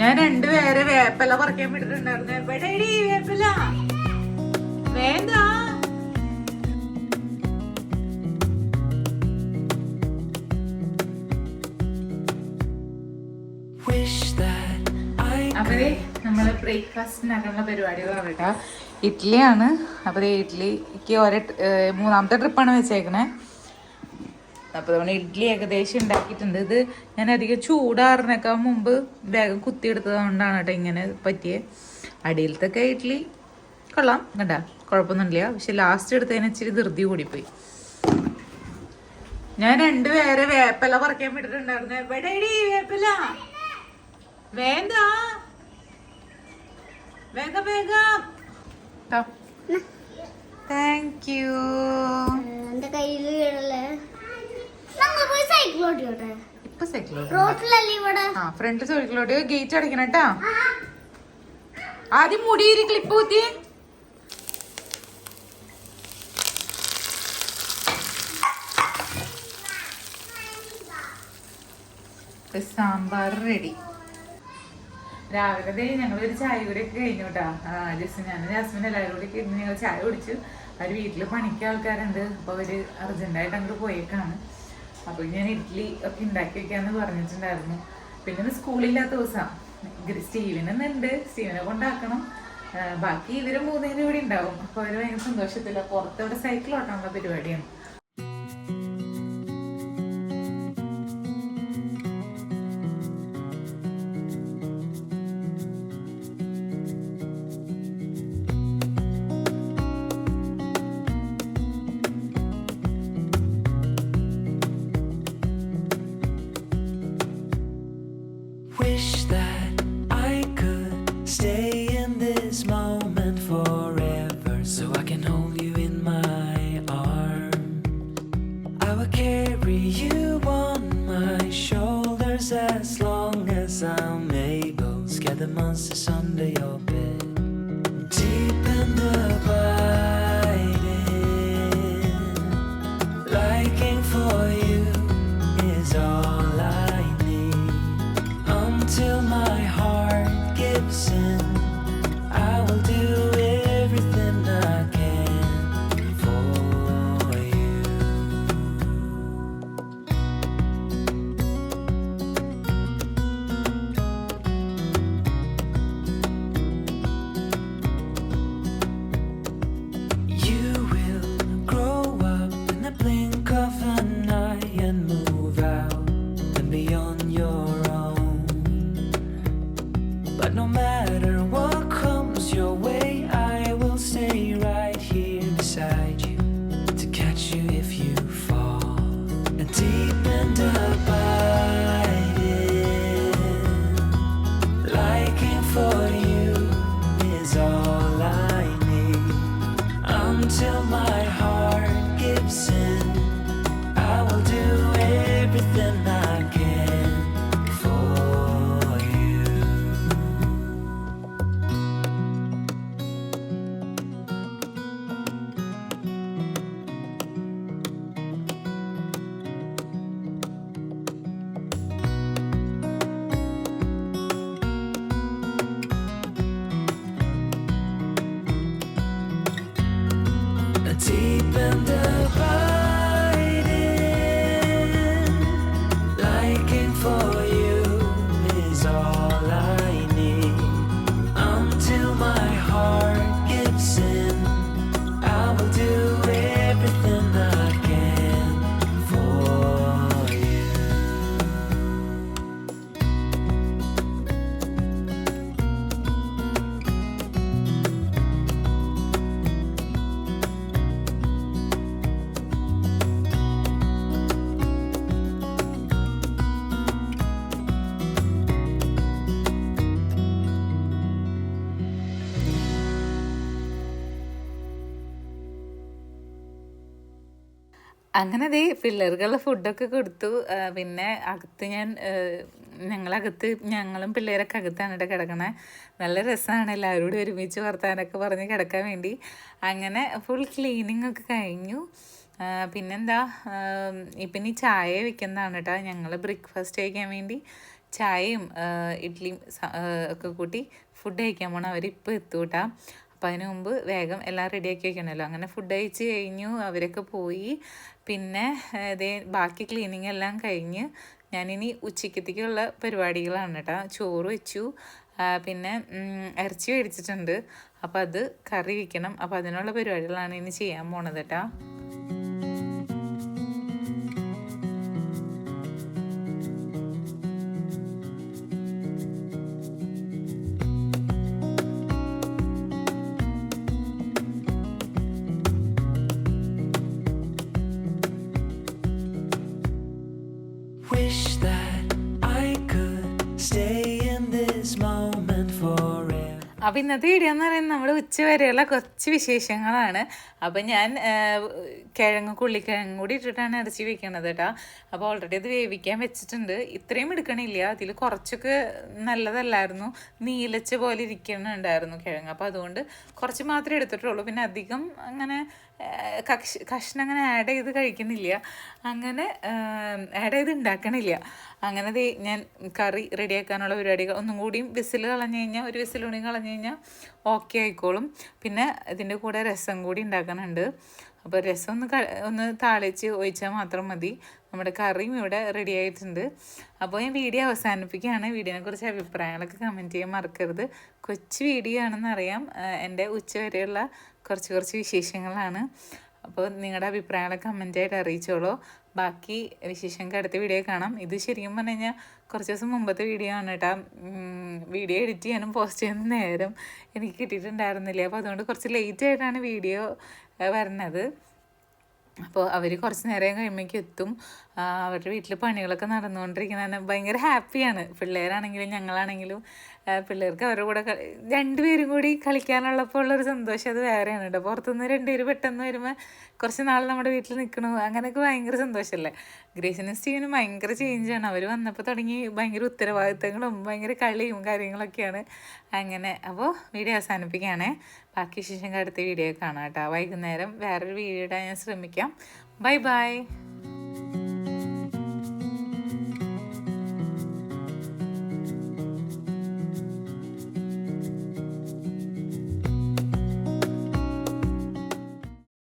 ഞാൻ രണ്ടുപേരെ വേപ്പല പറിക്കാൻ വിട്ടിട്ടുണ്ടായിരുന്നു. എവിടെയടി വേപ്പല? വേണ്ട Wish that I അപ്പൊ ദേ നമ്മൾ ബ്രേക്ക്ഫാസ്റ്റിനാക്കാനുള്ള പരിപാടികളാണ് കേട്ടോ ഇഡ്ഡലിയാണ്. അപ്പൊ ദേ ഇഡ്ഡലിക്ക് ഒരേ മൂന്നാമത്തെ ട്രിപ്പാണ് വെച്ചേക്കണേ. അപ്പൊ നമ്മൾ ഇഡ്ഡലി ഏകദേശം ഉണ്ടാക്കിയിട്ടുണ്ട്. ഇത് ഞാൻ അധികം ചൂടാറിനേക്കാൾ മുമ്പ് വേഗം കുത്തിയെടുത്തത് കൊണ്ടാണ് കേട്ടോ ഇങ്ങനെ പറ്റിയത് അടിയിലത്തൊക്കെ ഇഡ്ഡലി കൊള്ളാം. കണ്ട കുഴപ്പമൊന്നുമില്ല. പക്ഷെ ലാസ്റ്റ് എടുത്തതിന് ഇച്ചിരി ധൃതി കൂടിപ്പോയി. ഞാൻ രണ്ടുപേരെ വേപ്പല പറിക്കാൻ വിട്ടിട്ടുണ്ടായിരുന്നു. എവിടെയടി വേപ്പല? വേണ്ട വേഗം വേഗം. താങ്ക് യു എന്റെ കയ്യിൽ വീഴല്ലേ നമ്മൾ പോയി സൈക്കിൾ ഓടിയോട്ടെ ഇപ്പൊ സൈക്കിൾ ആ ഫ്രണ്ട് സൈക്കിളോട് ഗേറ്റ് അടയ്ക്കണം കേട്ടാ ആദ്യം മുടിയൊരു ക്ലിപ്പ് കുത്തി. സാമ്പാർ റെഡി രാവിലെ ഞങ്ങളൊരു ചായ കൂടി ഒക്കെ കഴിഞ്ഞു കേട്ടാ ജസ്റ്റ് ഞാൻ ജാസ്മിൻ എല്ലാവരും കൂടി ഇരുന്ന് ഞങ്ങൾ ചായ കുടിച്ചു. അവർ വീട്ടിൽ പണിക്ക് ആൾക്കാരുണ്ട്. അപ്പോൾ അവർ അർജന്റായിട്ട് അങ്ങോട്ട് പോയേക്കാണ്. അപ്പോൾ ഞാൻ ഇഡ്ഡലി ഒക്കെ ഉണ്ടാക്കി വെക്കാന്ന് പറഞ്ഞിട്ടുണ്ടായിരുന്നു. പിന്നെ സ്കൂളില്ലാത്ത ദിവസം. സ്റ്റീവനുണ്ട് സ്റ്റീവനെ കൊണ്ടാക്കണം. ബാക്കി ഇവരും മൂന്നേരും ഇവിടെ ഉണ്ടാവും. അപ്പോൾ അവർ ഭയങ്കര സന്തോഷത്തില്ല പുറത്തവിടെ സൈക്കിൾ ഓട്ടാനുള്ള പരിപാടിയാണ്. chances open the അങ്ങനെ അതേ പിള്ളേർക്കുള്ള ഫുഡൊക്കെ കൊടുത്തു. പിന്നെ അകത്ത് ഞാൻ ഞങ്ങളകത്ത് ഞങ്ങളും പിള്ളേരൊക്കെ അകത്താണ് കേട്ടോ കിടക്കണേ. നല്ല രസമാണ് എല്ലാവരോടും ഒരുമിച്ച് വർത്താനൊക്കെ പറഞ്ഞ് കിടക്കാൻ വേണ്ടി. അങ്ങനെ ഫുൾ ക്ലീനിങ് ഒക്കെ കഴിഞ്ഞു. പിന്നെന്താ ഇപ്പം ഇനി ചായ വെക്കുന്നതാണ് കേട്ടോ ഞങ്ങൾ ബ്രേക്ക്ഫാസ്റ്റ് കഴിക്കാൻ വേണ്ടി ചായയും ഇഡ്ഡലിയും ഒക്കെ കൂട്ടി ഫുഡ് കഴിക്കാൻ പോകണം അവരിപ്പോൾ എത്തൂട്ടാ അപ്പോൾ അതിന് മുമ്പ് വേഗം എല്ലാം റെഡിയാക്കി വെക്കണമല്ലോ അങ്ങനെ ഫുഡ് കഴിച്ച് കഴിഞ്ഞു. അവരൊക്കെ പോയി. പിന്നെ ഇതേ ബാക്കി ക്ലീനിങ് എല്ലാം കഴിഞ്ഞ് ഞാനിനി ഉച്ചക്കത്തേക്കുള്ള പരിപാടികളാണ് കേട്ടോ. ചോറ് വെച്ചു പിന്നെ ഇറച്ചി മേടിച്ചിട്ടുണ്ട്. അപ്പോൾ അത് കറി വയ്ക്കണം അപ്പോൾ അതിനുള്ള പരിപാടികളാണ് ഇനി ചെയ്യാൻ പോണത് കേട്ടോ. അപ്പോൾ ഇന്നത്തെ വീഡിയോ എന്ന് പറയുന്നത് നമ്മുടെ ഉച്ച വരെയുള്ള കുറച്ച് വിശേഷങ്ങളാണ്. അപ്പം ഞാൻ കിഴങ്ങ് കുള്ളിക്കിഴങ്ങ് കൂടി ഇട്ടിട്ടാണ് ഇറച്ചി വെക്കണത് കേട്ടോ. അപ്പോൾ ഓൾറെഡി അത് വേവിക്കാൻ വെച്ചിട്ടുണ്ട്. ഇത്രയും എടുക്കണില്ല. അതിൽ കുറച്ചൊക്കെ നല്ലതല്ലായിരുന്നു. നീലച്ച പോലെ ഇരിക്കുന്നുണ്ടായിരുന്നു കിഴങ്ങ്. അപ്പോൾ അതുകൊണ്ട് കുറച്ച് മാത്രമേ എടുത്തിട്ടുള്ളൂ. പിന്നെ അധികം അങ്ങനെ കക്ഷ കഷ്ണം അങ്ങനെ ആഡ് ചെയ്ത് കഴിക്കുന്നില്ല. അങ്ങനെ ആഡ് ചെയ്ത് ഉണ്ടാക്കണില്ല അങ്ങനെ ഞാൻ കറി റെഡിയാക്കാനുള്ള പരിപാടി ഒന്നും കൂടിയും വിസിൽ കളഞ്ഞു കഴിഞ്ഞാൽ ഒരു വിസിൽ കൂടി കളഞ്ഞു കഴിഞ്ഞാൽ ഓക്കെ ആയിക്കോളും. പിന്നെ ഇതിന്റെ കൂടെ രസം കൂടി ഉണ്ടാക്കാനുണ്ട് അപ്പോൾ രസം ഒന്ന് ഒന്ന് താളിച്ച് ഒഴിച്ചാൽ മാത്രം മതി. നമ്മുടെ കറിയും ഇവിടെ റെഡി ആയിട്ടുണ്ട്. അപ്പോൾ ഞാൻ വീഡിയോ അവസാനിപ്പിക്കുകയാണ്. വീഡിയോനെക്കുറിച്ച് അഭിപ്രായങ്ങളൊക്കെ കമന്റ് ചെയ്യാൻ മറക്കരുത്. കൊച്ചു വീഡിയോ ആണെന്നറിയാം. എന്റെ ഉച്ച വരെയുള്ള കുറച്ച് കുറച്ച് വിശേഷങ്ങളാണ്. അപ്പോൾ നിങ്ങളുടെ അഭിപ്രായങ്ങളൊക്കെ കമന്റായിട്ട് അറിയിച്ചോളൂ. ബാക്കി വിശേഷങ്ങൾക്ക് അടുത്ത വീഡിയോ കാണാം. ഇത് ശരിക്കും പറഞ്ഞു കഴിഞ്ഞാൽ കുറച്ച് ദിവസം മുമ്പത്തെ വീഡിയോ ആണ് കേട്ടോ. വീഡിയോ എഡിറ്റ് ചെയ്യാനും പോസ്റ്റ് ചെയ്യാനും നേരം എനിക്ക് കിട്ടിയിട്ടുണ്ടായിരുന്നില്ല. അപ്പോൾ അതുകൊണ്ട് കുറച്ച് ലേറ്റ് ആയിട്ടാണ് വീഡിയോ വരുന്നത്. അപ്പോൾ അവർ കുറച്ച് നേരം കഴിയുമ്പോഴേക്കും എത്തും. അവരുടെ വീട്ടിൽ പണികളൊക്കെ നടന്നുകൊണ്ടിരിക്കുന്ന ഭയങ്കര ഹാപ്പിയാണ്. പിള്ളേരാണെങ്കിലും ഞങ്ങളാണെങ്കിലും പിള്ളേർക്ക് അവരുടെ കൂടെ രണ്ടുപേരും കൂടി കളിക്കാനുള്ളപ്പോൾ ഉള്ളൊരു സന്തോഷം അത് വേറെയാണ് കേട്ടോ പുറത്തുനിന്ന് രണ്ടുപേരും പെട്ടെന്ന് വരുമ്പോൾ കുറച്ച് നാൾ നമ്മുടെ വീട്ടിൽ നിൽക്കണു. അങ്ങനെയൊക്കെ ഭയങ്കര സന്തോഷമല്ലേ ഗ്രേസിനും സ്റ്റീവിനും ഭയങ്കര ചേഞ്ചാണ് അവർ വന്നപ്പോൾ തുടങ്ങി ഭയങ്കര ഉത്തരവാദിത്തങ്ങളും ഭയങ്കര കളിയും കാര്യങ്ങളൊക്കെയാണ് അങ്ങനെ. അപ്പോൾ വീഡിയോ അവസാനിപ്പിക്കുകയാണേ. ബാക്കി ശേഷം അടുത്ത വീഡിയോ കാണാം കേട്ടോ. വൈകുന്നേരം വേറൊരു വീഡിയോ ഇടാൻ ഞാൻ ശ്രമിക്കാം. Bye bye